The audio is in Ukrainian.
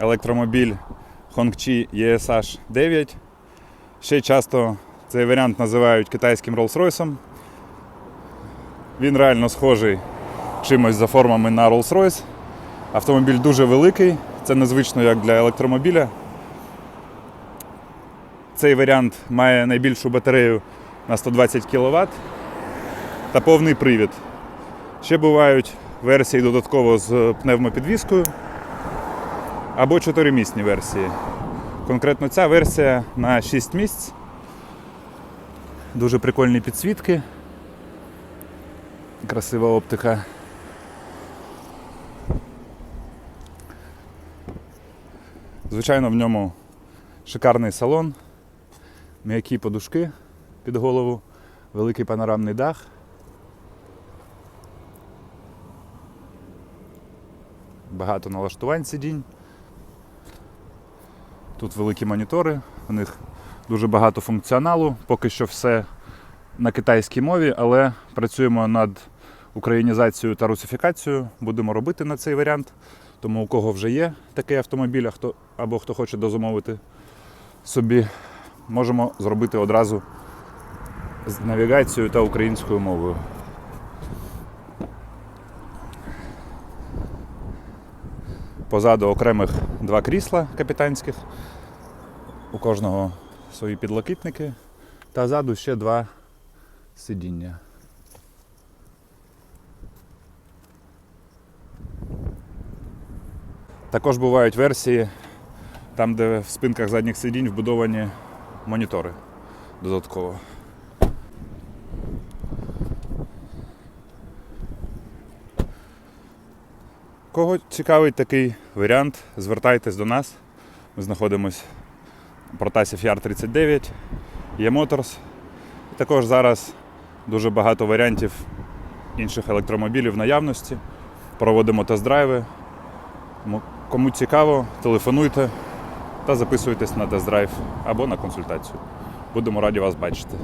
електромобіль Hongqi ESH 9. Ще часто цей варіант називають китайським Rolls-Royce. Він реально схожий чимось за формами на Rolls-Royce. Автомобіль дуже великий, це незвично як для електромобіля. Цей варіант має найбільшу батарею на 120 кВт та повний привід. Ще бувають версії додатково з пневмопідвіскою або чотиримісні версії. Конкретно ця версія на 6 місць. Дуже прикольні підсвітки. Красива оптика. Звичайно, в ньому шикарний салон, м'які подушки під голову, великий панорамний дах. Багато налаштувань сидінь. Тут великі монітори, у них дуже багато функціоналу. Поки що все на китайській мові, але працюємо над українізацією та русифікацією. Будемо робити на цей варіант. Тому у кого вже є такий автомобіль, а хто, або хто хоче дозамовити собі, можемо зробити одразу з навігацією та українською мовою. Позаду окремих два крісла капітанських. У кожного свої підлокітники. Та ззаду ще два сидіння. Також бувають версії, там, де в спинках задніх сидінь вбудовані монітори додатково. Кого цікавить такий варіант, звертайтесь до нас. Ми знаходимося в Протасів Яр 39, є Motors. Також зараз дуже багато варіантів інших електромобілів в наявності. Проводимо тест-драйви. Кому цікаво, телефонуйте та записуйтесь на тест-драйв або на консультацію. Будемо раді вас бачити.